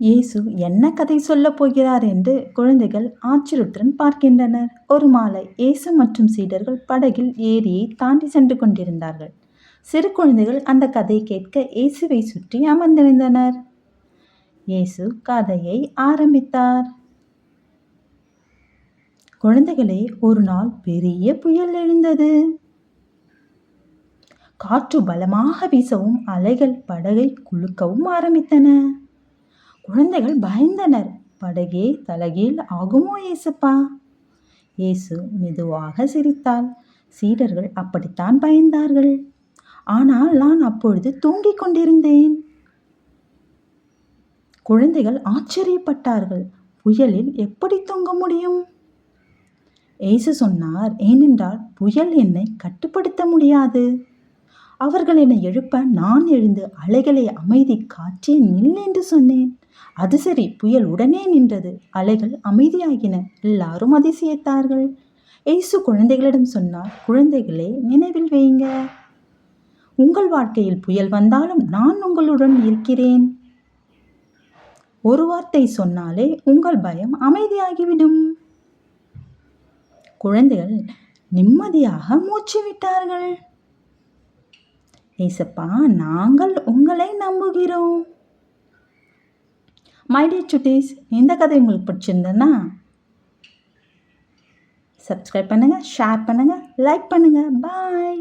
இயேசு என்ன கதை சொல்லப் போகிறார் என்று குழந்தைகள் ஆச்சரியத்துடன் பார்க்கின்றனர். ஒரு மாலை இயேசு மற்றும் சீடர்கள் படகில் ஏரியை தாண்டி சென்று கொண்டிருந்தார்கள். சிறு குழந்தைகள் அந்த கதையை கேட்க இயேசுவை சுற்றி அமர்ந்திருந்தனர். இயேசு கதையை ஆரம்பித்தார். குழந்தைகளே ஒரு நாள் பெரிய புயல் எழுந்தது. காற்று பலமாக வீசவும் அலைகள் படகை குலுக்கவும் ஆரம்பித்தன. குழந்தைகள் பயந்தனர். படகே தலைகீழ் ஆகுமோ ஏசப்பா இயேசு மெதுவாக சிரித்தாள். சீடர்கள் அப்படித்தான் பயந்தார்கள். ஆனால் நான் அப்பொழுது தூங்கிக் கொண்டிருந்தேன். குழந்தைகள் ஆச்சரியப்பட்டார்கள். புயலில் எப்படி தூங்க முடியும்? ஏசு சொன்னார் ஏனென்றால் புயல் என்னை கட்டுப்படுத்த முடியாது. அவர்கள் என்னை எழுப்ப நான் எழுந்து அலைகளை அமைதி காற்றே நில் என்று சொன்னேன். அது சரி புயல் உடனே நின்றது. அலைகள் அமைதியாகின. எல்லாரும் அதிசயித்தார்கள். ஏசு குழந்தைகளிடம் சொன்னார் குழந்தைகளே நினைவில் வையுங்க. உங்கள் வாழ்க்கையில் புயல் வந்தாலும் நான் உங்களுடன் இருக்கிறேன். ஒரு வார்த்தை சொன்னாலே உங்கள் பயம் அமைதியாகிவிடும். குழந்தைகள் நிம்மதியாக மூச்சு விட்டார்கள். ஏசப்பா நாங்கள் உங்களை நம்புகிறோம். மை சுட்டீஸ் இந்த கதை உங்களுக்கு பிடிச்சிருந்ததுன்னா சப்ஸ்கிரைப் பண்ணுங்கள் ஷேர் பண்ணுங்கள் லைக் பண்ணுங்கள் பாய்